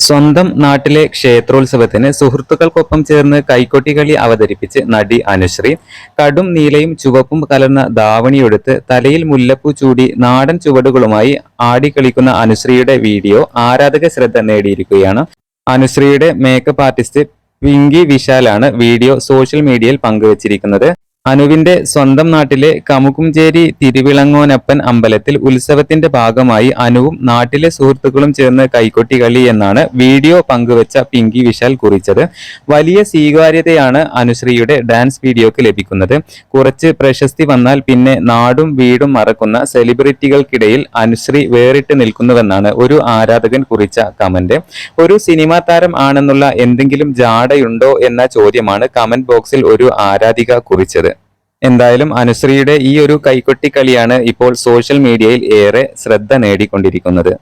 സ്വന്തം നാട്ടിലെ ക്ഷേത്രോത്സവത്തിന് സുഹൃത്തുക്കൾക്കൊപ്പം ചേർന്ന് കൈക്കൊട്ടികളി അവതരിപ്പിച്ച് നടി അനുശ്രീ കടും നീലയും ചുവപ്പും കലർന്ന ദാവണിയെടുത്ത് തലയിൽ മുല്ലപ്പൂ ചൂടി നാടൻ ചുവടുകളുമായി ആടിക്കളിക്കുന്ന അനുശ്രീയുടെ വീഡിയോ ആരാധക ശ്രദ്ധ നേടിയിരിക്കുകയാണ്. അനുശ്രീയുടെ മേക്കപ്പ് ആർട്ടിസ്റ്റ് പിങ്കി വിശാലാണ് വീഡിയോ സോഷ്യൽ മീഡിയയിൽ പങ്കുവച്ചിരിക്കുന്നത്. അനുവിന്റെ സ്വന്തം നാട്ടിലെ കമുകുംചേരി തിരുവിളങ്ങോനപ്പൻ അമ്പലത്തിൽ ഉത്സവത്തിന്റെ ഭാഗമായി അനുവും നാട്ടിലെ സുഹൃത്തുക്കളും ചേർന്ന് കൈക്കൊട്ടി കളി എന്നാണ് വീഡിയോ പങ്കുവച്ച പിങ്കി വിശാൽ കുറിച്ചത്. വലിയ സ്വീകാര്യതയാണ് അനുശ്രീയുടെ ഡാൻസ് വീഡിയോക്ക് ലഭിക്കുന്നത്. കുറച്ച് പ്രശസ്തി വന്നാൽ പിന്നെ നാടും വീടും മറക്കുന്ന സെലിബ്രിറ്റികൾക്കിടയിൽ അനുശ്രീ വേറിട്ട് നിൽക്കുന്നുവെന്നാണ് ഒരു ആരാധകൻ കുറിച്ച കമന്റ്. ഒരു സിനിമാ താരം ആണെന്നുള്ള എന്തെങ്കിലും ജാടയുണ്ടോ എന്ന ചോദ്യമാണ് കമന്റ് ബോക്സിൽ ഒരു ആരാധിക കുറിച്ചത്. എന്തായാലും അനുശ്രീയുടെ ഈ ഒരു കൈക്കൊട്ടിക്കളിയാണ് ഇപ്പോൾ സോഷ്യൽ മീഡിയയിൽ ഏറെ ശ്രദ്ധ നേടിക്കൊണ്ടിരിക്കുന്നത്.